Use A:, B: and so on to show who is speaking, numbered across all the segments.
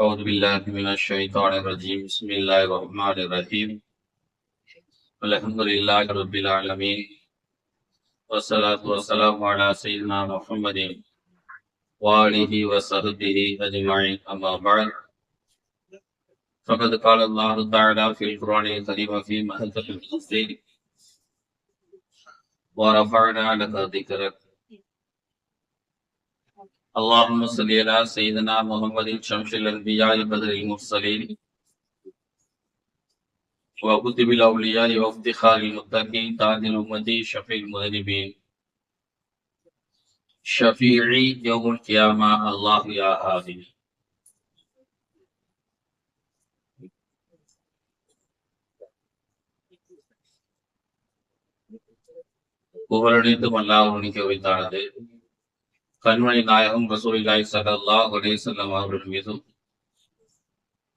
A: أعوذ بالله من الشيطان الرجيم. بسم الله الرحمن الرحيم. الحمد لله رب العالمين. والصلاة والسلام على سيدنا محمد وآله وصحبه أجمعين. أما بعد فقد قال الله تعالى في القرآن الكريم في محبة التفسير ورفعنا لك ذكرك اللهم صل على سيدنا محمد شمس الانبياء بدر المرسلين وكتب الاولياء وافتخار المتقين تاج الامه شفيع المذنبين شفيعي يوم القيامه الله يا هادي புகழடைந்து அல்லாஹ் உணிக்க வைத்தானது கண்மணி நாயகம் ரசூலில்லாய் சல்லல்லாஹ் அலைஹிஸ்ஸலாம் அவர்கள் மீதும்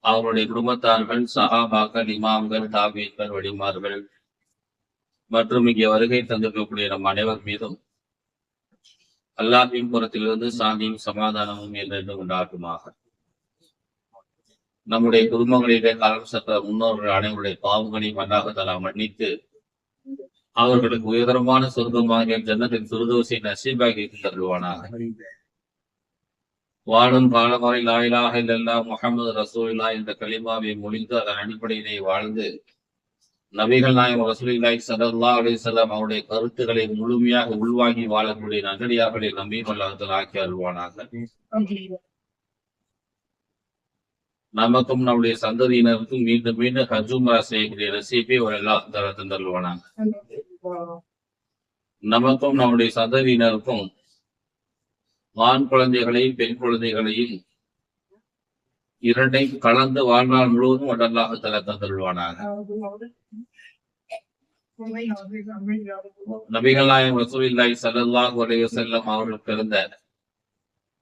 A: அவருடைய குடும்பத்தார்கள் சஹாபாக்கள் இமாம்கள் தாபீன்கள் வடிமார்கள் மற்றும் இங்கே வருகை தந்திருக்கக்கூடிய நம் அனைவர் மீதும் அல்லாஹின் புறத்திலிருந்து சாந்தியும் சமாதானமும் என்று உண்டாகுமாக. நம்முடைய குடும்பங்களிலே காலம் சற்ற முன்னோர்கள் அனைவருடைய பாவங்களையும் மன்னாக தலா மன்னித்து அவர்களுக்கு உயர்தரமான சொர்க்கமாக ஜன்னத்தின் சுருதோசை நசீபாகி தருவானாக வாழும் காலமுறை லாயிலாக இல்லல்லா முகமது ரசூலில்லா என்ற களிமாவை முடிந்து அதன் அடிப்படையிலே வாழ்ந்து நபிகள் நாயகம் ரசூலில்லாய் சல்லா அலிசல்லாம் அவருடைய கருத்துக்களை முழுமையாக உள்வாங்கி வாழக்கூடிய நகடியார்களை நம்பி கொள்ளாதல் ஆக்கி அருள்வானாக நமக்கும் நம்முடைய சந்ததியினருக்கும் மீண்டும் மீண்டும் ஹஜும்ரா செய்யக்கூடிய ரசீப்பை ஒரு எல்லா தருவானாங்க நமக்கும் நம்முடைய சந்ததியினருக்கும் ஆண் குழந்தைகளையும் பெண் குழந்தைகளையும் இரண்டையும் கலந்து வாழ்நாள் முழுவதும் உடலாக தல தந்துள்வானாக நபிகள் நாயகம் ரசூலில்லாய் சல்லல்லாஹு அலைஹி செல்லம் அவர்கள் பிறந்த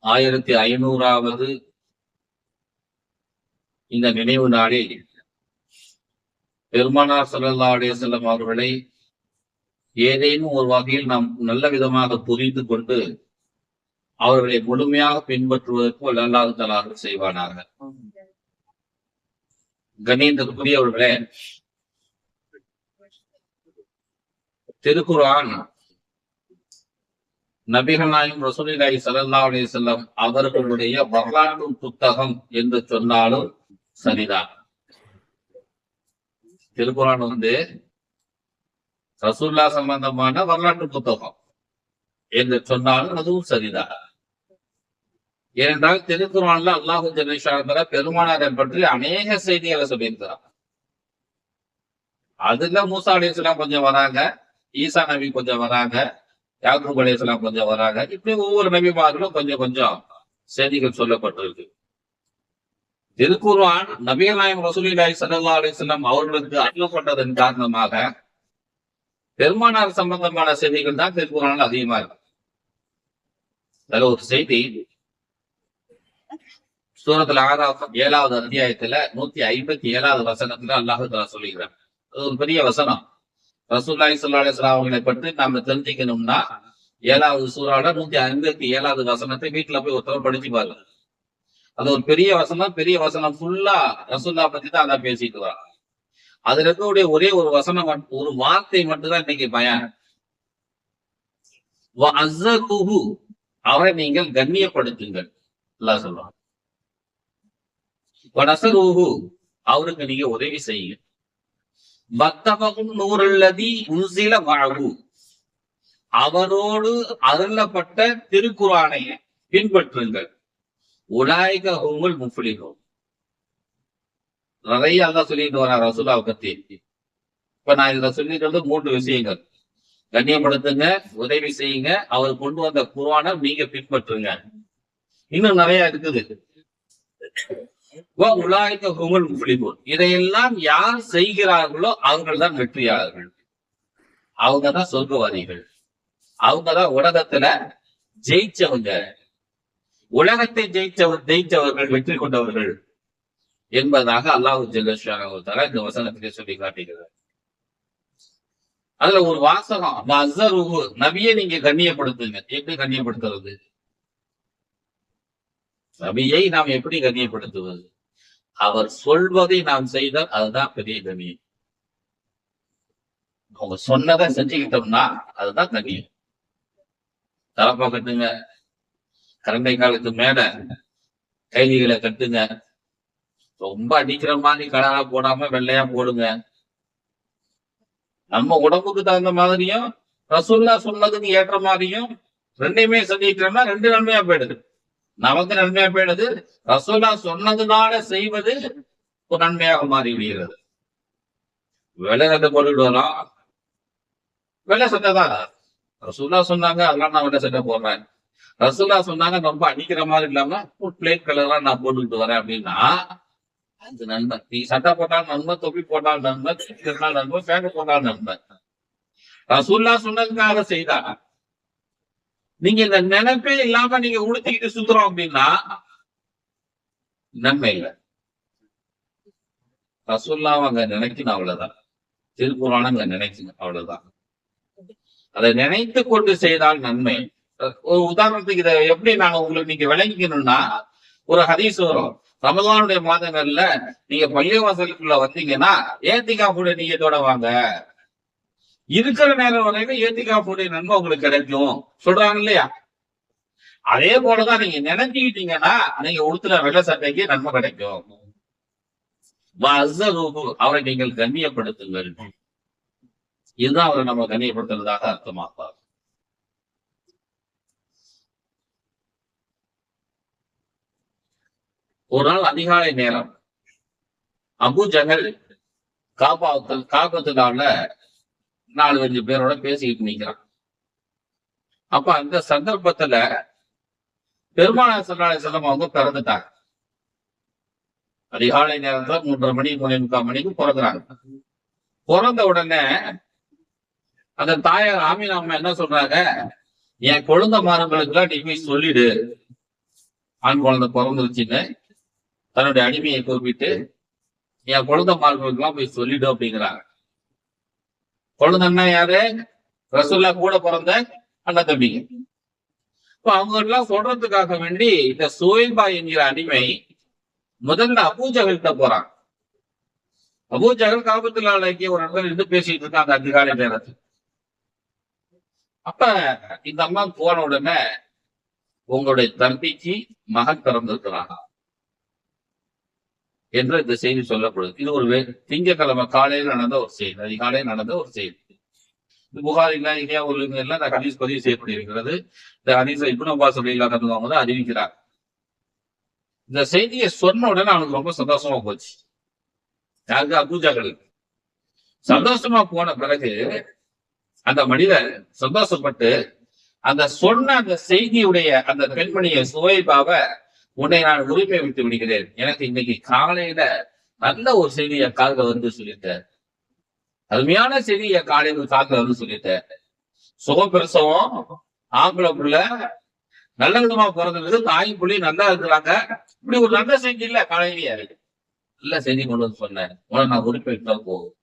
A: ஆயிரத்தி ஐநூறாவது இந்த நினைவு நாளில் பெருமானார் சல்லல்லா செல்லம் அவர்களை ஏதேனும் ஒரு வகையில் நாம் நல்ல விதமாக புரிந்து கொண்டு அவர்களை முழுமையாக பின்பற்றுவதற்கு அல்லாஹ் தலாக செய்வானார்கள் கணேந்திரக்குரியவர்களே திருக்குரான் நபிகள் நாயகம் ரசூலில்லாஹி ஸல்லல்லாஹு அலைஹி வஸல்லம் அவர்களுடைய வரலாற்று புத்தகம் என்று சொன்னாலும் சரிதான் திருக்குறான் வந்து ரசூல்லா சம்பந்தமான வரலாற்று புத்தகம். என்று சொன்னாலும் அதுவும் சரிதான் ஏனென்றால் திருக்குறான்ல அல்லாஹு ஜெனிஷால பெருமானாரை பற்றி அநேக செய்திகளை சொல்லியிருக்கிறார். அதுல மூசா அலிஸ்லாம் கொஞ்சம் வராங்க ஈசா நபி கொஞ்சம் வராங்க யாக்கூப் அலிஸ்லாம் கொஞ்சம் வராங்க. இப்படி ஒவ்வொரு நபிமார்களும் கொஞ்சம் கொஞ்சம் செய்திகள் சொல்லப்பட்டிருக்கு. திருக்குர்வான் நபிகள் ரசூலிலாய் சல்லா ஸல்லல்லாஹு அவர்களுக்கு அருளப்பட்டதன் காரணமாக பெருமானார் சம்பந்தமான செய்திகள் தான் திருக்குறான்ல அதிகமா இருக்கு. அதுல ஒரு செய்தி சூரத்துல ஆறாவது ஏழாவது அத்தியாயத்துல நூத்தி ஐம்பத்தி ஏழாவது வசனத்துல அல்லாஹு தலா சொல்லுகிறார் அது ஒரு பெரிய வசனம். ரசூல்லாய் சொல்லா அவங்களை பற்றி நாம தெரிஞ்சுக்கணும்னா ஏழாவது சூறால நூத்தி ஐம்பத்தி ஏழாவது வசனத்தை வீட்டுல போய் ஒருத்தர் படிச்சு பாருங்க. அது ஒரு பெரிய வசனம் பெரிய வசனம் ஃபுல்லா ரசூல்லா பத்தி தான் அதான் பேசிட்டு வரான். அதுல இருக்கக்கூடிய ஒரே ஒரு வசனம் ஒரு வார்த்தை மட்டும்தான் இன்னைக்கு பயன். அவரை நீங்கள் கண்ணியப்படுத்துங்கள். எல்லாம் சொல்லுவாங்க அவருக்கு நீங்க உதவி செய்யுங்க பக்தபகும் நூறுல்லதி உன்சில வாழ்வு அவரோடு அருளப்பட்ட திருக்குறானை பின்பற்றுங்கள். உலாய்க உங்கள் முஃபலிகும் நிறைய அதான் சொல்லிட்டு வரேன் ரசூலாவை பத்தி. இப்ப நான் இதுல சொல்லிட்டு மூன்று விஷயங்கள். கண்ணியப்படுத்துங்க உதவி செய்யுங்க அவர் கொண்டு வந்த குருவான நீங்க பின்பற்றுங்க. இன்னும் நிறைய இருக்குது. உலாய்க்க உங்கள் முஃபலிகும் இதையெல்லாம் யார் செய்கிறார்களோ அவர்கள் தான் வெற்றியாளர்கள். அவங்க தான் சொர்க்கவாதிகள். அவங்கதான் உலகத்துல ஜெயிச்சவங்க. உலகத்தை ஜெயிச்சவர் ஜெயிச்சவர்கள் வெற்றி கொண்டவர்கள் என்பதாக அல்லாஹு ஜெல்லா இந்த வசனத்திலே சொல்லி காட்டுகிறார். அதுல ஒரு வாசகம் நபியை நீங்க கண்ணியப்படுத்துங்க. எப்படி கண்ணியப்படுத்துறது? நபியை நாம் எப்படி கண்ணியப்படுத்துவது? அவர் சொல்வதை நாம் செய்தால் அதுதான் பெரிய கண்ணியம். அவங்க சொன்னதை செஞ்சுக்கிட்டோம்னா அதுதான் கண்ணியம். தலப்பா கட்டுங்க கரண்டை காலத்து மேல கைதிகளை கட்டுங்க. ரொம்ப அடிக்கிற மாதிரி கலரா போடாம வெள்ளையா போடுங்க. நம்ம உடம்புக்கு தகுந்த மாதிரியும் ரசூல்லா சொன்னதுக்கு ஏற்ற மாதிரியும் ரெண்டையுமே சொல்லிட்டோம்னா ரெண்டு நன்மையா போயிடுது. நமக்கு நன்மையா போயிடுது. ரசூல்லா சொன்னதுனால செய்வது ஒரு நன்மையாக மாறி விடுகிறது வெள்ளை சட்டை போட்டுட்டு வரோம் வெள்ளை சட்டை தான். ரசூல்லா சொன்னாங்க அதெல்லாம் நான் வெள்ளை சட்டை போடுறேன். ரசுல்லா சொன்னாங்க ரொம்ப அடிக்கிற மாதிரி இல்லாம பிளேட் கலரா நான் போட்டுக்கிட்டு வரேன். அப்படின்னா அது நண்பன். நீ சட்டை போட்டாலும் நண்பன் தொப்பி போட்டாலும் நண்பன் போட்டால் நண்பன் பேண்ட் போட்டாலும் நண்பன். ரசூல்லா சொன்னதுக்காக செய்தா. நீங்க இந்த நினைப்பே இல்லாம நீங்க உடுத்திக்கிட்டு சுத்துறோம் அப்படின்னா நன்மை இல்லை. ரசூல்லாவை அங்க நினைக்கணும் அவ்வளவுதான். திருக்குறான அங்க நினைக்கணும் அவ்வளவுதான். அதை நினைத்து கொண்டு செய்தால் நன்மை. ஒரு உதாரணத்துக்கு இதை எப்படி நாங்க உங்களுக்கு நீங்க விளங்கிக்கணும்னா ஒரு ஹதீஸ் வரும். ரமதானுடைய மாதங்கள்ல நீங்க பள்ளிவாசலுக்குள்ள வந்தீங்கன்னா ஏத்திகாப்புடைய நீயத்தோட வாங்க. இருக்கிற நேரம் வரைக்கும் ஏத்திகாப்புடைய நன்மை உங்களுக்கு கிடைக்கும். சொல்றாங்க இல்லையா? அதே போலதான் நீங்க நினைச்சுக்கிட்டீங்கன்னா நீங்க உடுத்துற வெள்ள சட்டைக்கு நன்மை கிடைக்கும். அவரை நீங்கள் கண்ணியப்படுத்துங்கள். இதுதான் அவரை நம்ம கண்ணியப்படுத்துறதாக அர்த்தமாப்பார். ஒரு நாள் அதிகாலை நேரம். அபு ஜஹல் காப்பாத்து காப்பத்துனால நாலு அஞ்சு பேரோட பேசிக்கிட்டு நிக்கிறான். அப்ப அந்த சந்தர்ப்பத்துல பெருமானார் சல்லாலை செல்லம் அவங்க பிறந்துட்டாங்க. அதிகாலை நேரத்துல மூன்றரை மணி மூணு முக்கால் மணிக்கு பிறகுறாங்க பிறந்த உடனே அந்த தாயார் ஆமீனா அம்மா என்ன சொல்றாங்க? என் குழந்தை மாறுகளுக்கெல்லாம் நீ போய் சொல்லிடு. ஆண் குழந்தை பிறந்துருச்சுன்னு தன்னுடைய அடிமையை கூப்பிட்டு என் குழந்தை மார்களுக்கெல்லாம் போய் சொல்லிடும் அப்படிங்கிறாங்க. குழந்தைன்னா யாரு? ரசூல்லா கூட பிறந்த அண்ணன் தம்பிங்க இப்ப அவங்க எல்லாம் சொல்றதுக்காக வேண்டி இந்த சுவைபா என்கிற அடிமை முதல்ல அபூஜகல்கிட்ட போறான். அபூஜகல் காபத்துல அலைக்கு ஒரு இடத்துல இருந்து பேசிட்டு இருக்காங்க அதிகாலை நேரத்தில். அப்ப இந்த அம்மா போன உடனே உங்களுடைய தம்பிக்கு மகன் பிறந்திருக்கிறாங்க என்று இந்த செய்தி சொல்லப்படுது. இது ஒரு திங்கக்கிழமை திங்கட்கிழமை காலையில் நடந்த ஒரு செய்தி. அதிகாலையில் நடந்த ஒரு செய்தி. இந்த புகாரில இந்தியா ஒரு எல்லாம் இந்த ஹதீஸ் பதிவு செய்யப்பட்டிருக்கிறது. இந்த ஹதீஸ் இப்னு அப்பாஸ் அவங்க தான் அறிவிக்கிறார். இந்த செய்தியை சொன்ன உடனே அவனுக்கு ரொம்ப சந்தோஷமா போச்சு. யாருக்கு? அபூஜாக்களுக்கு சந்தோஷமா போன பிறகு அந்த மனிதன் சந்தோஷப்பட்டு அந்த சொன்ன அந்த செய்தியுடைய அந்த பெண்மணியை சுவைபாவை உன்னை நான் உரிமை விட்டு விடுகிறேன். எனக்கு இன்னைக்கு காலையில நல்ல ஒரு செய்தி என் வந்து சொல்லிட்டேன் அருமையான செய்தி என் காலையில வந்து சொல்லிட்டேன் சுகப்பிரசவம் ஆம்பளை புள்ள நல்ல விதமா பிறந்தது தாய் புள்ளி நல்லா இருக்கிறாங்க. இப்படி ஒரு நல்ல செய்தி இல்ல காலையிலேயே. நல்ல செய்தி கொண்டு வந்து சொன்னேன் உன நான் உரிமை விட்டா போகும்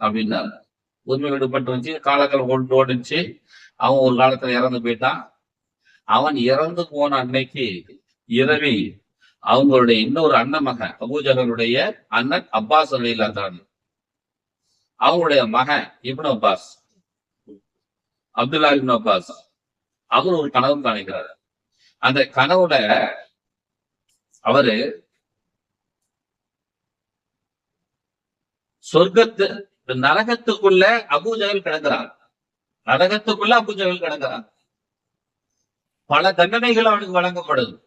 A: அப்படின்னா உரிமை விடுபட்டு இருந்துச்சு. காலங்கள் கொண்டு ஓடிச்சு. அவன் ஒரு காலத்துல இறந்து போயிட்டான். அவன் இறந்து போன அன்னைக்கு இரவி அவங்களுடைய இன்னொரு அண்ணன் மகன் அபூஜகனுடைய அண்ணன் அப்பாஸ் அலிலாதான் அவங்களுடைய மகன் Ibn Abbas. Abdullah Ibn Abbas. அவர் ஒரு கனவு காணிக்கிறார் அந்த கனவுல அவரு சொர்க்கத்து நரகத்துக்குள்ள அபூஜகல் கிடக்கிறார் நரகத்துக்குள்ள அபூஜகல் கிடக்கிறார் பல தண்டனைகள் அவனுக்கு வழங்கப்படுது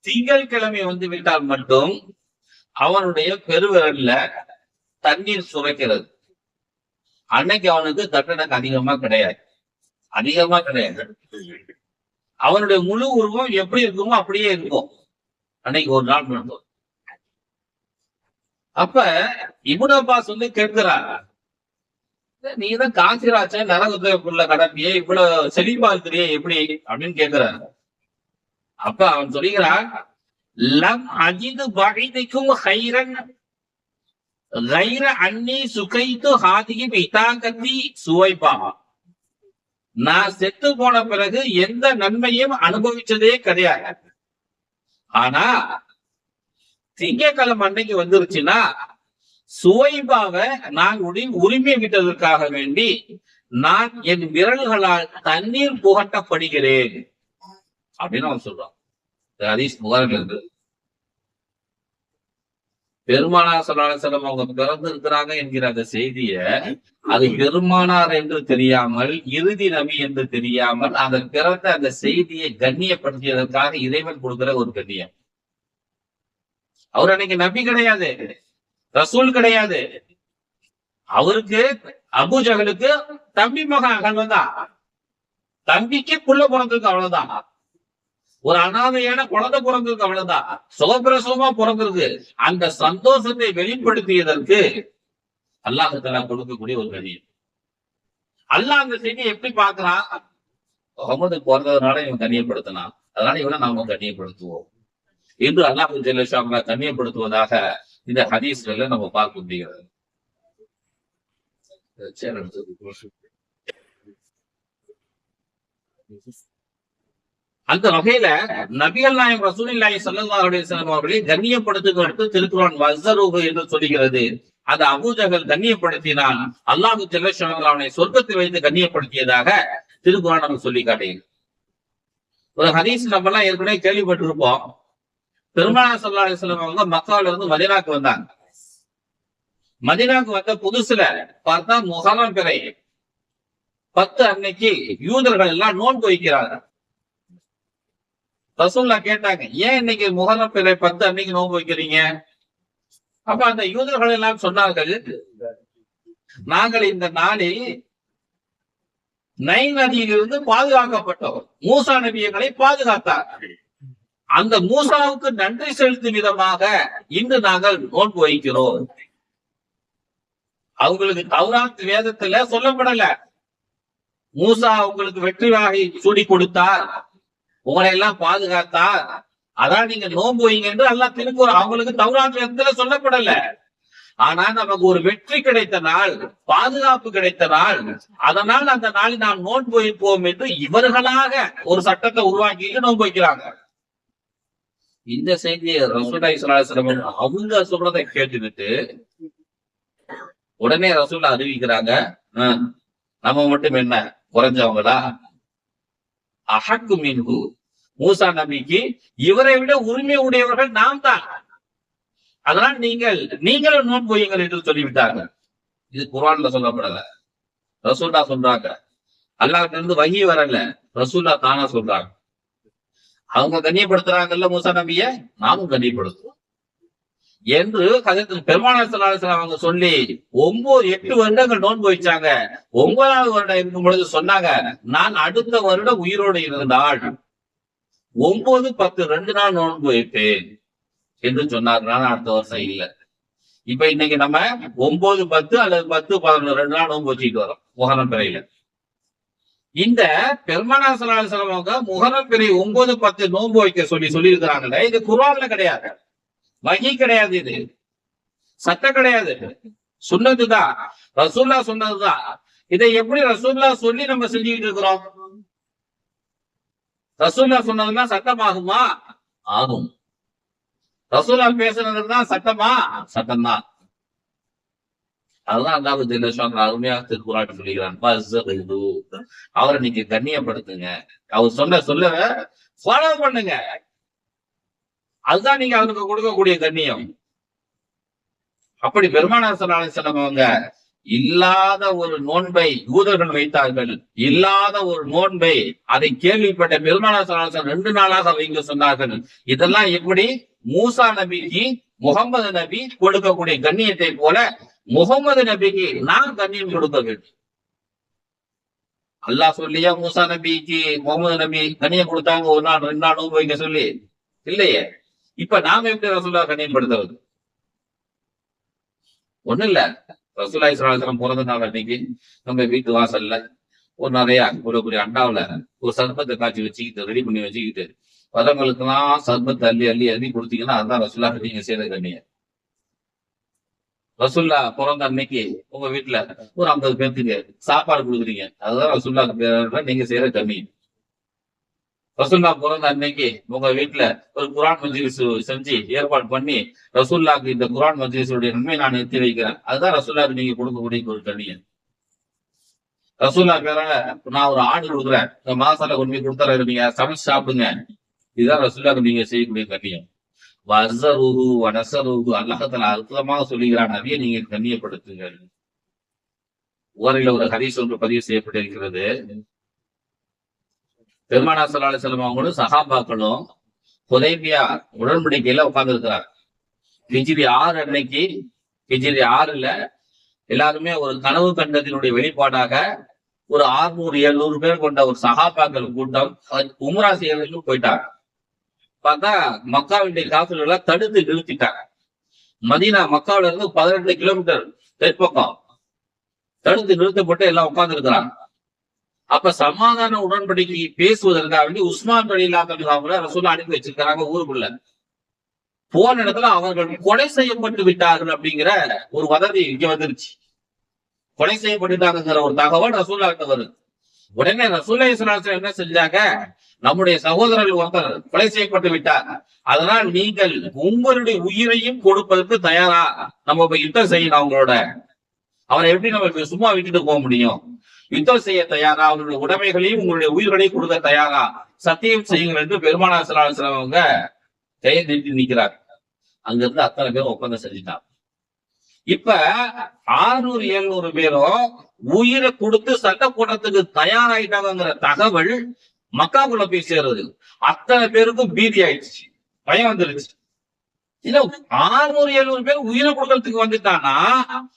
A: திங்கட்கிழமை வந்து விட்டால் மட்டும் அவனுடைய பெருவிரல்ல தண்ணீர் சுவைக்கிறது. அன்னைக்கு அவனுக்கு தண்டனை அதிகமா கிடையாது. அதிகமா கிடையாது. அவனுடைய முழு உருவம் எப்படி இருக்குமோ அப்படியே இருக்கும். அன்னைக்கு ஒரு நாள் மட்டும். அப்ப இபுன் அப்பாஸ் வந்து கேட்கிறார். நீ தான் காசிராச்ச நரகத்துக்குள்ள கடப்பியே இவ்வளவு செழிப்பா இருக்கிறியே எப்படி? அப்படின்னு கேக்குறாரு. அப்ப அவன் சொல்லுகிறான் லம் அஜிது பகைதைக்கும் ஹைரன் கைர அன்னி சுகைத்து ஹாதிகி பித்தாங்கத்தி சுவைப்பா. நான் செத்து போன பிறகு எந்த நன்மையும் அனுபவிச்சதே கிடையாது. ஆனா திங்கக்கிழமை அன்னைக்கு வந்துருச்சுன்னா சுவைபாவை நான் உரிமை விட்டதற்காக வேண்டி நான் என் விரல்களால் தண்ணீர் புகட்டப்படுகிறேன். அப்படின்னு அவன் சொல்றான். ஹதீஸ் புகாரில் இருக்கு. பெருமானார் சொல்லாசலம் அவங்க பிறந்து இருக்கிறாங்க என்கிற அந்த செய்திய அது பெருமானார் என்று தெரியாமல் இறுதி நபி என்று தெரியாமல் அந்த பிறந்த அந்த செய்தியை கண்ணியப்படுத்தியதற்காக இறைவன் கொடுக்கிற ஒரு கண்ணியம். அவர் அன்னைக்கு நபி கிடையாது. ரசூல் கிடையாது. அவருக்கு அபுஜகலுக்கு தம்பி மகன் அகன் தான் தம்பிக்கு புள்ள பிறந்திருக்கு அவ்வளவுதான் ஒரு அனாதையான குழந்தை பிறந்திருக்கு அவ்வளவுதான் சுகப்பிரசவமா பிறந்திருக்கு. அந்த சந்தோஷத்தை வெளிப்படுத்தியதற்கு அல்லாஹ் கொடுக்கக்கூடிய ஒரு கண்ணியம் அல்லாஹ் அந்த செய்தியை எப்படி பாக்குறான் முகமது பிறந்ததுனால இவன் கண்ணியப்படுத்தினான். அதனால இவனை நாம கண்ணியப்படுத்துவோம். என்று அல்லாஹ் ஜெல்லஷாமலா கண்ணியப்படுத்துவதாக இந்த ஹதீஸ்ல நம்ம பார்க்க முடிகிறது. அந்த வகையில நபிகள் நாயம் ரசூலில்லாய் ஸல்லல்லாஹு அலைஹி அவர்களை கண்ணியப்படுத்துவதற்கு திருக்குறான் வசரூபு என்று சொல்லுகிறது. அந்த அபூஜகல் கண்ணியப்படுத்தினால் அல்லாஹ் ஜெல்லஷாமலா அவனை சொர்க்கத்தில் வைத்து கண்ணியப்படுத்தியதாக திருக்குறான் நம்ம சொல்லி காட்டுகிறேன் ஒரு ஹதீஸ் நம்ம எல்லாம் ஏற்கனவே கேள்விப்பட்டிருப்போம். பெருமானா சல்லா அலிஸ்லாம் அவங்க மக்காவில இருந்து மதினாக்கு வந்தாங்க. மதினாக்கு வந்த புதுசுல பார்த்தா முகலாம் பிறை. பத்து அன்னைக்கு யூதர்கள் எல்லாம் நோன்பு வைக்கிறாங்க. ரசூல்லா கேட்டாங்க ஏன் இன்னைக்கு முகரம் பிறை பத்து அன்னைக்கு நோன்பு வைக்கிறீங்க? அப்ப அந்த யூதர்கள் எல்லாம் சொன்னார்கள் நாங்கள் இந்த நாளில் நை நதியிலிருந்து பாதுகாக்கப்பட்டோம். மூசா நபி எங்களை பாதுகாத்தார் அந்த மூசாவுக்கு நன்றி செலுத்தும் விதமாக இன்று நாங்கள் நோன்பு வைக்கிறோம். அவங்களுக்கு தௌராத் வேதத்துல சொல்லப்படல. மூசா அவங்களுக்கு வெற்றி வாகை சூடி கொடுத்தார். உங்களை எல்லாம் பாதுகாத்தார். அதான் நீங்க நோன்பு வைங்க என்று எல்லாம் திருக்குறள் அவங்களுக்கு தௌராத் வேதத்துல சொல்லப்படல. ஆனா நமக்கு ஒரு வெற்றி கிடைத்த நாள் பாதுகாப்பு கிடைத்த நாள். அதனால் அந்த நாளில் நாம் நோன்பு வைப்போம் என்று இவர்களாக ஒரு சட்டத்தை உருவாக்கிட்டு நோன்பு வைக்கிறாங்க. இந்த செய்தியை ரசூலாய் அவங்க சொல்றதை கேட்டுக்கிட்டு உடனே ரசூலா அறிவிக்கிறாங்க "ஆஹ், நம்ம மட்டும் என்ன குறைஞ்சவங்களா? அஹக்கு மின்ஹு. மூசா நபிக்கு இவரை விட உரிமை உடையவர்கள் நாம் தான். அதனால் நீங்கள் நீங்களும் நோன் போயுங்கள் என்று சொல்லிவிட்டாங்க இது குர்ஆன்ல சொல்லப்படல. ரசூல்லா சொல்றாங்க. அல்லாஹ் இருந்து வகி வரல. ரசூல்லா தானா சொல்றாங்க. அவங்க கண்ணியப்படுத்துறாங்கல்ல மூசா நபிய? நாமும் கண்ணியப்படுத்துவோம் என்று கதத்தில் பெருமானார் அவங்க சொல்லி ஒன்பது எட்டு வருடங்கள் நோன்பு வச்சாங்க. ஒன்பதாவது வருடம் இருக்கும் பொழுது சொன்னாங்க நான் அடுத்த வருடம் உயிரோடு இருந்தால் ஒன்பது பத்து ரெண்டு நாள் நோன்பு வைப்பேன் என்று சொன்னார் நான் அடுத்த வருஷம் இல்ல. இப்ப இன்னைக்கு நம்ம ஒன்பது பத்து அல்லது பத்து பதினொன்று ரெண்டு நாள் நோன்பு வச்சுட்டு வரோம். முகரம் பிறையில. இந்த பெருமானா சலாஹம் அவங்க முகரம் பிரி ஒன்பது பத்து நோன்பு வைக்க சொல்லி சொல்லியிருக்கிறாங்கல்ல இது குரான்ல கிடையாது. வகி கிடையாது இது. சட்டம் கிடையாது சொன்னதுதான் ரசூல்லா சொன்னதுதான் இதை எப்படி ரசூல்லா சொல்லி நம்ம செஞ்சுக்கிட்டு இருக்கிறோம்? ரசூல்லா சொன்னதுதான் சட்டமாகுமா ஆகும்? ரசூல்லா பேசுனதுதான் சட்டமா சட்டம்தான் அதுதான் அல்லாஹ் ஜெல்லஷான் அருமையாக திருக்குறாட்டு சொல்லிக்கிறான் அவரை நீங்க கண்ணியப்படுத்துங்க. அவர் சொன்ன சொல்ல ஃபாலோ பண்ணுங்க. அதுதான் நீங்க அவருக்கு கொடுக்கக்கூடிய கண்ணியம். அப்படி பெருமானார் சலாலை அவங்க இல்லாத ஒரு நோன்பை யூதர்கள் வைத்தார்கள். இல்லாத ஒரு நோன்பை அதை கேள்விப்பட்ட பெருமானார் சலாலை ரெண்டு நாளாக அவங்க சொன்னார்கள். இதெல்லாம் எப்படி மூசா நபிக்கு முகமது நபி கொடுக்கக்கூடிய கண்ணியத்தை போல முகமது நபிக்கு நான் கண்ணியம் கொடுக்க வேண்டும். அல்லாஹ் சொல்லியா மூசா நபிக்கு முகமது நபி கண்ணியம் கொடுத்தாங்க ஒரு நாள் ரெண்டு நாள் வைக்க சொல்லி. இல்லையே? இப்ப நாம எப்படி ரசூல்லா கண்ணியப்படுத்துறது? ஒண்ணு இல்ல. ரசூல்லா இஸ்லாசனம் பிறந்த நாள் அன்னைக்கு நம்ம வீட்டு வாசல்ல ஒரு நிறைய ஒரு பெரிய அண்டாவில ஒரு சர்பத்தை காய்ச்சி வச்சுக்கிட்டு ரெடி பண்ணி வச்சுக்கிட்டு வரவங்களுக்கெல்லாம் சர்பத்தை அள்ளி அள்ளி அள்ளி கொடுத்தீங்கன்னா அதுதான் ரசூல்லா நீங்க செய்யறது கண்ணியம். ரசுல்லா பிறந்த அன்னைக்கு உங்க வீட்டுல ஒரு ஐம்பது பேர்த்துக்கு சாப்பாடு கொடுக்குறீங்க. அதுதான் ரசுல்லா நீங்க செய்யற கம்மி ரசுல்லா பிறந்த அன்னைக்கு உங்க வீட்டுல ஒரு குரான் மஜ்லிஸ் செஞ்சு ஏற்பாடு பண்ணி ரசுல்லாக்கு இந்த குரான் மஜ்லிஸுடைய நன்மை நான் நிறுத்தி வைக்கிறேன். அதுதான் ரசுல்லாக்கு நீங்க கொடுக்கக்கூடிய ஒரு கண்ணியம் ரசூல்லா பேரால நான் ஒரு ஆடு கொடுக்குறேன். இந்த மாசால கொண்டு போய் கொடுத்துறேன் நீங்க சமைச்சு சாப்பிடுங்க. இதுதான் ரசுல்லாக்கு நீங்க செய்யக்கூடிய கண்ணியம் வசருகு வனசருகு அல்லாஹத்துல அற்புதமாக சொல்லுகிறான். நபியை நீங்க கண்ணியப்படுத்துங்க ஓரையில ஒரு ஹரிஸ் ஒன்று பதிவு செய்யப்பட்டிருக்கிறது. பெருமானா சல்லாஹ் செல்லம் அவங்களும் சஹாபாக்களும் ஹுதைபியா உடன்படிக்கையில உட்கார்ந்து இருக்கிறார் ஹிஜ்ரி ஆறு அன்னைக்கு ஹிஜ்ரி ஆறுல எல்லாருமே ஒரு கனவு கண்டத்தினுடைய வெளிப்பாடாக ஒரு ஆறுநூறு எழுநூறு பேர் கொண்ட ஒரு சகாபாக்கள் கூட்டம் உம்ரா செய்யறதுக்கு போயிட்டாங்க. பார்த்தா மக்காவினுடைய காசுல தடுத்து நிறுத்திட்டாங்க. மதீனா மக்காவில இருந்து பதினெட்டு கிலோமீட்டர் தெற்பக்கம் தடுத்து நிறுத்தப்பட்டு எல்லாம் உட்கார்ந்து இருக்கிறாங்க. அப்ப சமாதான உடன்படிக்கை பேசுவதற்காக வேண்டி உஸ்மான் ரலிலாத்தவங்கள ரசூலா அனுப்பி வச்சிருக்காங்க ஊருக்குள்ள. போன இடத்துல அவர்கள் கொலை செய்யப்பட்டு விட்டார்கள் அப்படிங்கிற ஒரு வதந்தி இங்க வந்துருச்சு. கொலை செய்யப்பட்டுட்டாங்கிற ஒரு தகவல் ரசூல்லா வருது. உடனே ரசூல்லா என்ன செஞ்சாங்க? நம்முடைய சகோதரர்கள் ஒருத்தர் கொலை செய்யப்பட்டு விட்டார். அதனால் நீங்கள் உங்களுடைய உயிரையும் கொடுப்பதற்கு தயாரா? நம்ம இப்ப யுத்தம் செய்யணும் அவங்களோட. அவரை எப்படி நம்ம சும்மா விட்டுட்டு போக முடியும்? யுத்தம் செய்ய தயாரா? அவருடைய உடைமைகளையும் உங்களுடைய உயிர்களையும் கொடுக்க தயாரா? சத்தியம் செய்யுங்கள் என்று பெருமானா அவங்க கையை நீட்டி நிற்கிறார். அங்க இருந்து அத்தனை பேரும் ஒப்பந்தம் செஞ்சுட்டாங்க. இப்ப ஆறுநூறு எழுநூறு பேரும் உயிரை கொடுத்து சட்ட கூட்டத்துக்கு தயாராயிட்டாங்கிற தகவல் மக்காக்குள்ள போய் சேருது. அத்தனை பேருக்கும் பீதி ஆயிடுச்சு. பயம் வந்துருச்சு. இல்ல ஆறுநூறு எழுநூறு பேர் உயிரை கொடுக்கறதுக்கு வந்துட்டானா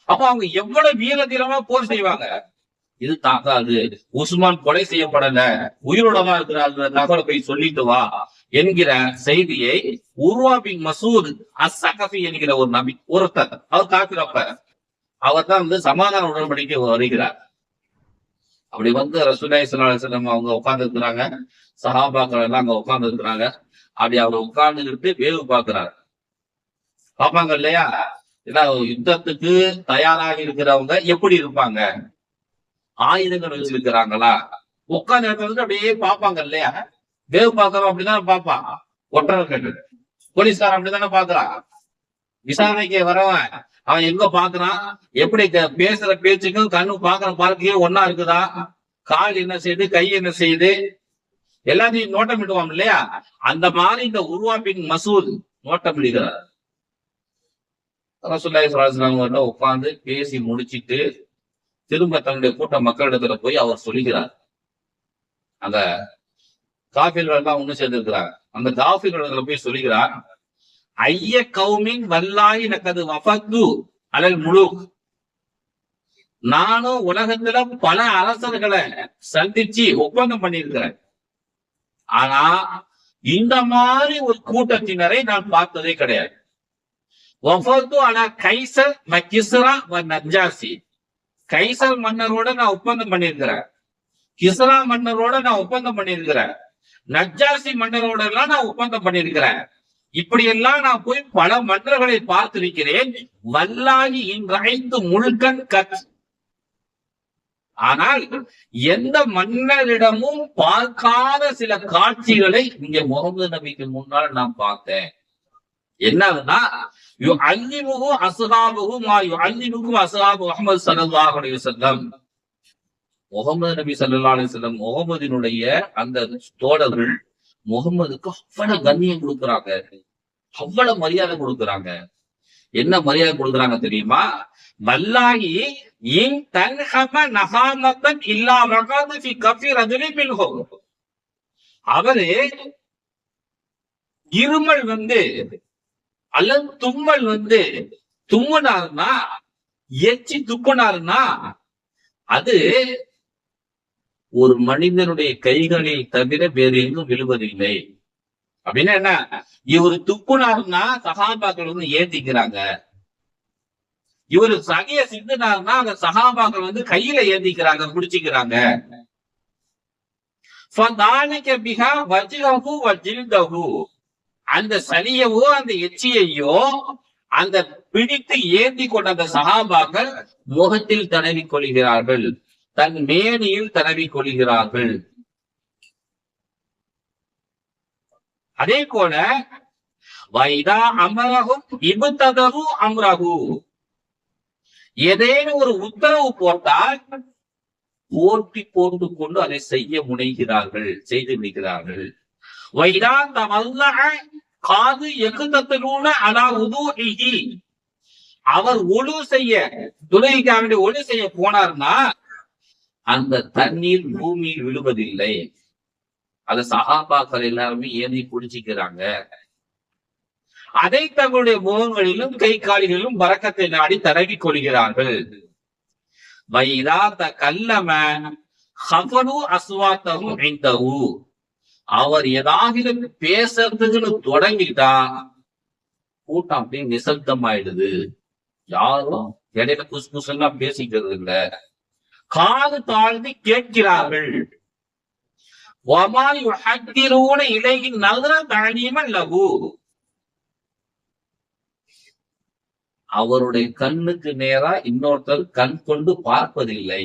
A: அப்ப அவங்க எவ்வளவு வீர தீரமா போர் செய்வாங்க? இது தாக்காது. உஸ்மான் கொலை செய்யப்படல. உயிரோடமா இருக்கிற அந்த தகவலை போய் சொல்லிட்டு வா. என்கிற செய்தியை உருவாபின் மசூத் அசகஃபி என்கிற ஒரு நபி ஒருத்தர் அவர் காக்கிறப்ப அவர் தான் வந்து சமாதான உடன்படிக்கை வருகிறார். அப்படி வந்து ரசூலாய் சலாஹம் அவங்க உட்கார்ந்து இருக்கிறாங்க சஹாபாக்கள் எல்லாம் அங்க உட்கார்ந்து இருக்கிறாங்க அப்படி அவர் உட்கார்ந்துக்கிட்டு வேவு பார்க்கிறாரு. பார்ப்பாங்க இல்லையா? ஏன்னா யுத்தத்துக்கு தயாராகி இருக்கிறவங்க எப்படி இருப்பாங்க? ஆயுதங்கள் வச்சிருக்கிறாங்களா? உட்கார்ந்து இடத்துல அப்படியே பார்ப்பாங்க இல்லையா? தேவ் பார்க்கறோம் அப்படிதானே பார்ப்பான். ஒற்றர்கள் போலீஸ்காரன் அப்படிதானே பாக்குறான் விசாரணைக்கு வரவன் அவன் எங்க பாக்குறான் எப்படி பேசுற பேச்சுக்கும் கண்ணு பாக்குற பார்க்கையும் ஒன்னா இருக்குதா? கால் என்ன செய்யுது கை என்ன செய்யுது? எல்லாத்தையும் நோட்டமிடுவான் இல்லையா? அந்த மாதிரி இந்த உருவாப்பின் மசூத் நோட்டமிடுகிறார் ரசூலுல்லாஹி ஸல்லல்லாஹு உட்கார்ந்து பேசி முடிச்சிட்டு திரும்ப தன்னுடைய கூட்ட மக்களிடத்துல போய் அவர் சொல்லுகிறார். அந்த காஃபிர்கள் எல்லாம் ஒண்ணு சேர்ந்திருக்கிறாங்க. அந்த காஃபிர்கள் போய் சொல்லுகிறார் ஐய கௌமின் வல்லாய் நக்கது வஃபத்து அலல் முழு நானும் உலகத்துல பல அரசர்களை சந்திச்சு ஒப்பந்தம் பண்ணியிருக்கிறேன். ஆனா இந்த மாதிரி ஒரு கூட்டத்தினரை நான் பார்த்ததே கிடையாது. வஃபத்து அலா கைசர் ம கிஸ்ரா வ நஜாசி கைசர் மன்னரோட நான் ஒப்பந்தம் பண்ணியிருக்கிறேன். கிஸ்ரா மன்னரோட நான் ஒப்பந்தம் பண்ணியிருக்கிறேன். நஜாசி மன்னரோட எல்லாம் நான் ஒப்பந்தம் பண்ணியிருக்கிறேன். இப்படி எல்லாம் நான் போய் பல மன்னர்களை பார்த்திருக்கிறேன் வல்லாகி இன்றைந்து முழுக்கன் கத் ஆனால் எந்த மன்னரிடமும் பார்க்காத சில காட்சிகளை இங்க முகமது நபிக்கு முன்னால் நான் பார்த்தேன். என்னதுன்னா யு அல்லிமுகு அசுகாபுகு மா யு அல்லிமுகும் அசுகாபு முகமது சல்லல்லாஹு அலைஹி முகமது நபி சல்லா அலைஹி வஸல்லம் முகமதினுடைய அந்த தோழர்கள் முகமதுக்கு அவ்வளவு கண்ணியம் கொடுக்குறாங்க. அவ்வளவு மரியாதை கொடுக்குறாங்க. என்ன மரியாதை கொடுக்குறாங்க தெரியுமா? வல்லாகி இன் தன்ஹம நகாமத்தன் இல்லா வகாது ஃபி கஃபி ரஜுலி அவரு இருமல் வந்து அல்லது தும்மல் வந்து தும்முனாருன்னா எச்சி துப்புனாருன்னா அது ஒரு மனிதனுடைய கைகளில் தவிர வேறு எங்கும் விழுவதில்லை. அப்படின்னா என்ன? இவர் துப்புனாருன்னா சகாபாக்கள் வந்து ஏத்திக்கிறாங்க இவர் சகைய சிந்துனாருன்னா அந்த சகாபாக்கள் வந்து கையில ஏந்திக்கிறாங்க பிடிச்சிக்கிறாங்க. அந்த சனியவோ அந்த எச்சியையோ அந்த பிடித்து ஏந்தி கொண்ட அந்த சகாபாக்கள் முகத்தில் தடவி கொள்கிறார்கள். தன் மேனியில் தடவி கொள்கிறார்கள். அதே போல வைதா அமரகும் இபுத்ததகு அம்ரகு. ஏதேனும் ஒரு உத்தரவு போட்டால் போட்டி போட்டு கொண்டு அதை செய்ய முனைகிறார்கள் செய்து விடுகிறார்கள். வைதா தமல்ல காது எகுதத்திலூன அலா உது அவர் ஒழு செய்ய துணைக்காக ஒழு செய்ய போனார்னா அந்த தண்ணீர் பூமியில் விழுவதில்லை. அத சகாபாக்கள் எல்லாருமே ஏந்தி குடிச்சிக்கிறாங்க. அதை தங்களுடைய முகங்களிலும் கை காலிகளிலும் பறக்கத்தை நாடி தடவிக் கொள்கிறார்கள். வைதா த கல்லம ஹபனு அஸ்வாத்தகு ஐந்தகு அவர் ஏதாகிலும் பேசுறதுக்குன்னு தொடங்கிட்டா கூட்டம் அப்படியே நிசப்தமாயிடுது. யாரும் இடையில குசு குசுலாம் பேசிக்கிறது இல்ல காது தாழ்ந்து கேட்கிறார்கள். இலையின் நகர தானியமன் லகு. அவருடைய கண்ணுக்கு நேரா இன்னொருத்தர் கண் கொண்டு பார்ப்பதில்லை.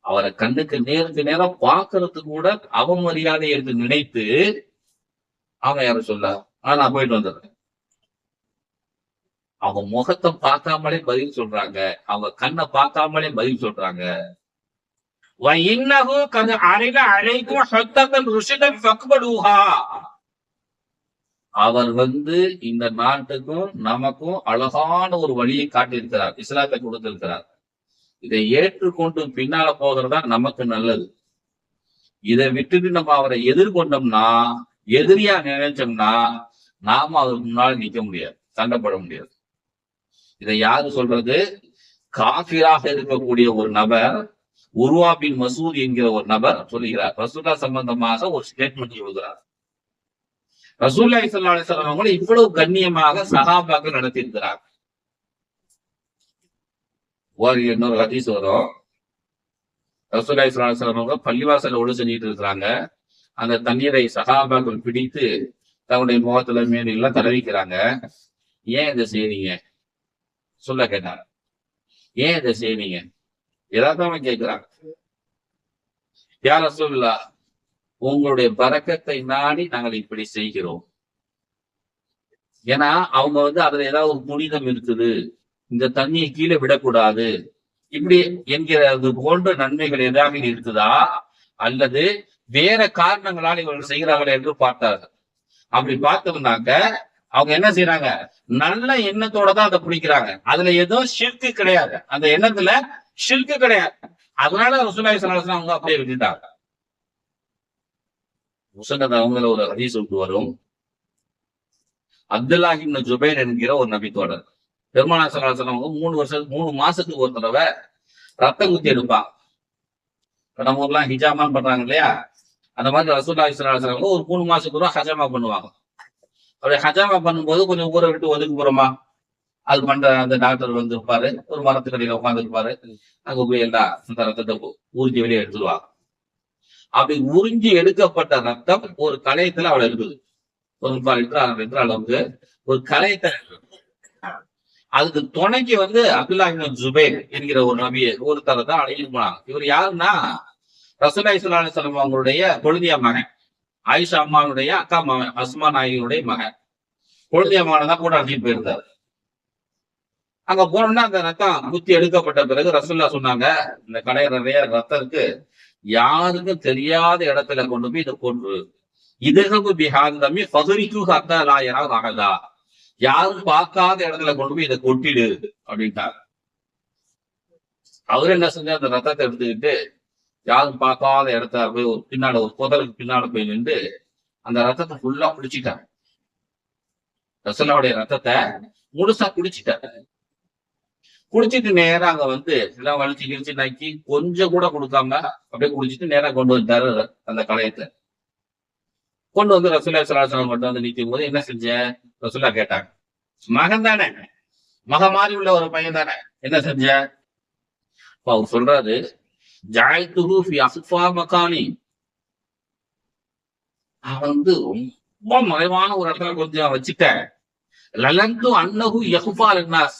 A: அவரை கண்ணுக்கு நேருக்கு நேரம் பாக்குறது கூட அவமரியாதை என்று நினைத்து அவன் யாரும் சொல்ல ஆனா நான் போயிட்டு வந்துடுறேன். அவங்க முகத்தை பார்க்காமலே பதில் சொல்றாங்க. அவங்க கண்ணை பார்க்காமலே பதில் சொல்றாங்க. இன்னகு அழைக்கும் சொத்தங்கள் ருஷிடம் பக்குபடுவா அவர் வந்து இந்த நாட்டுக்கும் நமக்கும் அழகான ஒரு வழியை காட்டியிருக்கிறார். இஸ்லாத்தை கொடுத்திருக்கிறார். இதை ஏற்றுக்கொண்டு பின்னால போகிறதா நமக்கு நல்லது. இதை விட்டுட்டு நம்ம அவரை எதிர்கொண்டோம்னா எதிரியா நினைச்சோம்னா நாம அவருக்கு முன்னால் நிக்க முடியாது. தண்டப்பட முடியாது. இதை யாரு சொல்றது? காபிராக இருக்கக்கூடிய ஒரு நபர் உருவா பின் மசூத் என்கிற ஒரு நபர் சொல்லுகிறார். ரசூல்லா சம்பந்தமாக ஒரு ஸ்டேட்மெண்ட் எழுதுகிறார் ரசூல்லா இஸ்லா அலிஸ்லாம் அவங்களை இவ்வளவு கண்ணியமாக சகாபாக்கள் நடத்தியிருக்கிறார் ஒரு இன்னொரு ஹதீஸ் வரும். ரசூல்லா இஸ்லா அலிஸ்லாம் அவங்க பள்ளிவாசல ஒழு செஞ்சுட்டு இருக்கிறாங்க. அந்த தண்ணீரை சகாபாக்கள் பிடித்து தன்னுடைய முகத்துல மேல தடவிக்கிறாங்க. ஏன் இதை செய்றீங்க? சொல்ல கேட்டார். ஏன் இதை செய்வீங்க? ஏதாவது கேட்கிறான். யார சொல்லா உங்களுடைய பறக்கத்தை நாடி நாங்கள் இப்படி செய்கிறோம். ஏன்னா அவங்க வந்து அதுல ஏதாவது ஒரு புனிதம் இருக்குது. இந்த தண்ணியை கீழே விடக்கூடாது. இப்படி என்கிறது போன்ற நன்மைகள் ஏதாவது இருக்குதா? அல்லது வேற காரணங்களால் இவர்கள் செய்கிறார்கள் என்று பார்த்தார்கள். அப்படி பார்த்தோம்னாக்க அவங்க என்ன செய்யறாங்க நல்ல எண்ணத்தோட தான் அதை பிடிக்கிறாங்க அதுல எதுவும் ஷிர்க்கு கிடையாது. அந்த எண்ணத்துல ஷிர்க்கு கிடையாது. அதனால ரசூலாய் அவங்க அப்படியே விட்டுட்டாங்க. முசனத் அவங்கள ஒரு ஹதீஸ் விட்டு வரும். அப்துல்லாஹிம் ஜுபைர் என்கிற ஒரு நபித்தோடர் பெருமானா சலாசனம் அவங்க மூணு வருஷம் மூணு மாசத்துக்கு ஒரு தடவை ரத்தம் குத்தி எடுப்பாங்க. இப்ப நம்ம ஊர்லாம் ஹிஜாமான் பண்றாங்க இல்லையா? அந்த மாதிரி ரசூல்லா சலாசனம் ஒரு மூணு மாசத்துக்கு ஒரு ஹஜாமா பண்ணுவாங்க. அப்படி ஹஜாமா பண்ணும்போது கொஞ்சம் ஊரை விட்டு ஒதுக்கு போறோமா அது பண்ற அந்த டாக்டர் வந்து இருப்பாரு ஒரு மரத்துக்கடையில உட்காந்து இருப்பாரு அங்க போய் எல்லாம் அந்த ரத்தத்தை உறிஞ்சி வெளியே எடுத்துருவாங்க. அப்படி உறிஞ்சி எடுக்கப்பட்ட ரத்தம் ஒரு கலையத்துல அவள் இருக்குது. ஒரு முக்கால் லிட்டர் அரை லிட்டர் அளவுக்கு ஒரு கலையத்தை அதுக்கு துணைக்கு வந்து அப்துல்லா ஜுபேர் என்கிற ஒரு நபியை ஒருத்தரை தான் அழைச்சிட்டு போனாங்க. இவர் யாருன்னா ரசூலா இஸ்லாம் அவங்களுடைய கொழுதியா மகன். ஆயிஷா அம்மாவுடைய அக்கா மகன் அஸ்மா நாயகியுடைய மகன். குழந்தைய மகனை தான் கூட அழைச்சிட்டு போயிருந்தாரு. அங்க போனோம்னா அந்த ரத்தம் குத்தி எடுக்கப்பட்ட பிறகு ரசுல்லா சொன்னாங்க இந்த கடையில நிறைய ரத்தம் இருக்கு. யாருக்கும் தெரியாத இடத்துல கொண்டு போய் இதை கொண்டு இதுகபு பிஹாந்தமி பகுதிக்கு ஹத்தா லாயரா மகதா யாரும் பார்க்காத இடத்துல கொண்டு போய் இதை கொட்டிடு அப்படின்ட்டார் அவரு என்ன செஞ்சார்? அந்த ரத்தத்தை எடுத்துக்கிட்டு யாரும் பார்க்காத இடத்த போய் ஒரு பின்னால ஒரு புதலுக்கு பின்னால போய் நின்று அந்த ரத்தத்தை ஃபுல்லா குடிச்சிட்டாங்க. ரசனாவுடைய ரத்தத்தை முழுசா குடிச்சிட்டாங்க. குடிச்சிட்டு நேரா அங்க வந்து எல்லாம் வலிச்சு கிழிச்சு நக்கி கொஞ்சம் கூட கொடுக்காம அப்படியே குடிச்சிட்டு நேரா கொண்டு வந்தாரு அந்த கலையத்தை. கொண்டு வந்து ரசுல்லா சலாசலம் கொண்டு வந்து நிற்கும் போது என்ன செஞ்ச? ரசுல்லா கேட்டாங்க. மகன் தானே. மக மாதிரி உள்ள ஒரு பையன் தானே. என்ன செஞ்ச? அவர் சொல்றாரு ஜாய்துஹு ஃபி மகானி நான் வந்து ரொம்ப மறைவான ஒரு இடத்துல கொஞ்சம் வச்சுட்டேன். லலந்து அன்னகு யகுபா லின்னாஸ்.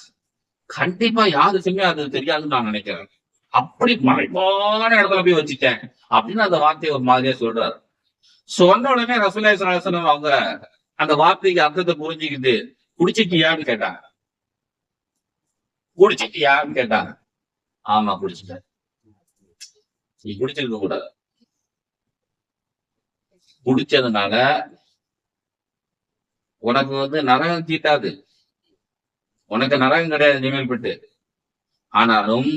A: கண்டிப்பா யாருக்குமே அது தெரியாதுன்னு நான் நினைக்கிறேன். அப்படி மறைவான இடத்துல போய் வச்சுட்டேன். அப்படின்னு அந்த வார்த்தையை ஒரு மாதிரியா சொல்றாரு. சொன்ன உடனே ரசூலுல்லாஹி ஸல்லல்லாஹு அவங்க அந்த வார்த்தைக்கு அர்த்தத்தை புரிஞ்சுக்கிட்டு குடிச்சிட்டியான்னு கேட்டாங்க. குடிச்சிட்டியான்னு கேட்டாங்க. ஆமா குடிச்சிட்டேன். நீ குடிச்சிருக்க கூடாது. குடிச்சதுனால உனக்கு வந்து நரகம் தீட்டாது. உனக்கு நரகம் கிடையாது நிமைப்பட்டு ஆனாலும்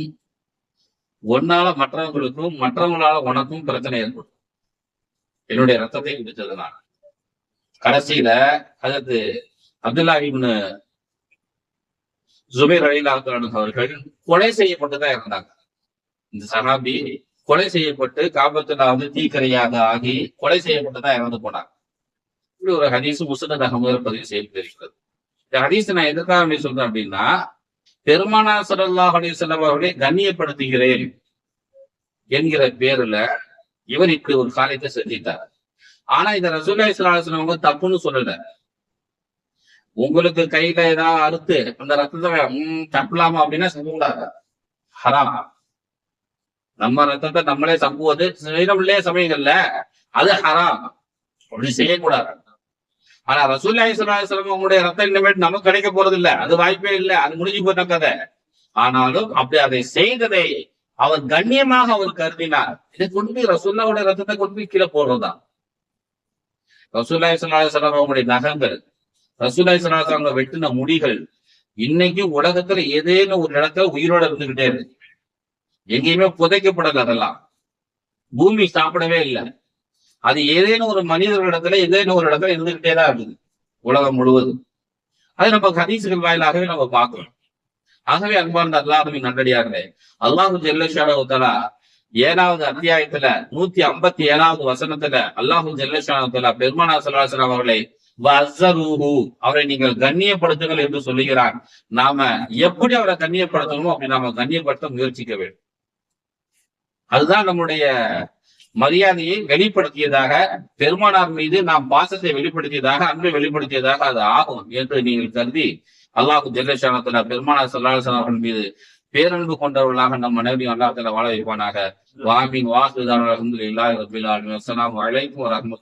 A: ஒன்னால மற்றவங்களுக்கும் மற்றவங்களால உனக்கும் பிரச்சனை ஏற்படும். என்னுடைய ரத்தத்தை குடிச்சதுனால கடைசியில அதற்கு அப்துல்லாஹிப்னு ஜுபேர் ஜுபைர் அவர்கள் கொலை செய்யப்பட்டுதான் இருந்தாங்க இந்த சஹாபி கொலை செய்யப்பட்டு காபத்துல வந்து தீக்கரையாக ஆகி கொலை செய்யப்பட்டுதான் இறந்து போனாங்க இப்படி ஒரு ஹதீஸ் முஸ்னத் அகமது பதிவு செய்யப்பட்டிருக்கிறது. இந்த ஹதீஸ் நான் எதற்காக அப்படி சொல்றேன் அப்படின்னா பெருமானா ஸல்லல்லாஹு அலி வஸல்லம் அவர்களை கண்ணியப்படுத்துகிறேன் என்கிற பேருல இவனுக்கு ஒரு காரியத்தை செஞ்சிட்டார். ஆனா இந்த ரசூலுல்லாஹி ஸல்லல்லாஹு தப்புன்னு சொல்லல. உங்களுக்கு கையில ஏதாவது அறுத்து அந்த ரத்தத்தை உம் தப்பலாமா அப்படின்னா சொல்லக்கூடாது. ஹராமா. நம்ம ரத்தத்தை நம்மளே சம்புவது செய்யறோம்லே சமயங்கள்ல அது ஹராம். அப்படி செய்யக்கூடாது. ஆனா ரசூல்லாய் சலாஹம் உங்களுடைய ரத்தம் இனிமேல் நமக்கு கிடைக்க போறது இல்ல அது வாய்ப்பே இல்ல. அது முடிஞ்சு போட்ட கதை. ஆனாலும் அப்படி அதை செய்ததை அவர் கண்ணியமாக அவர் கருதினார். இதை கொண்டு போய் ரசூல்லாவுடைய ரத்தத்தை கொண்டு போய் கீழே போடுறதுதான். ரசூல்லாய் சலாஹம் அவங்களுடைய நகங்கள் ரசூல்லாய் சலாஹம் அவங்க வெட்டின முடிகள் இன்னைக்கு உலகத்துல ஏதேனும் ஒரு இடத்துல உயிரோட இருந்துகிட்டே இருக்கு. எங்கேயுமே புதைக்கப்படல அதெல்லாம். பூமி சாப்பிடவே இல்லை. அது ஏதேனும் ஒரு மனிதர்களிடத்துல ஏதேனும் ஒரு இடத்துல இருந்துகிட்டே தான் இருக்குது உலகம் முழுவதும். அதை நம்ம ஹதீசுகள் வாயிலாகவே நம்ம பார்க்கிறோம். ஆகவே அன்பார்ந்த அல்லாஹுவின் நல்லடியார்களே அல்லாஹு ஜெல்லஷாலா ஏழாவது அத்தியாயத்துல நூத்தி ஐம்பத்தி ஏழாவது வசனத்துல அல்லாஹு ஜெல்லஷாலா பெருமானா சலாசன் அவர்களை அவரை நீங்கள் கண்ணியப்படுத்துங்கள் என்று சொல்லுகிறார். நாம எப்படி அவரை கண்ணியப்படுத்தணுமோ அப்படி நாம கண்ணியப்படுத்த முயற்சிக்க வேண்டும். அதுதான் நம்முடைய மரியாதையை வெளிப்படுத்தியதாக பெருமானார் மீது நாம் பாசத்தை வெளிப்படுத்தியதாக அன்பை வெளிப்படுத்தியதாக அது ஆகும் என்று நீங்கள் கருதி அல்லாஹு ஜெல்லஷானத்துல பெருமானார் சல்லாஹன் அவர்கள் மீது பேரன்பு கொண்டவர்களாக நம் அனைவரையும் அல்லாஹ் வாழ வைப்பானாக. வாமின் வாசுதான் அலமதுல்லாஹி ரபில் ஆலமீன். அஸ்லாம் அலைக்கும் வரஹ்மத்துல்லாஹி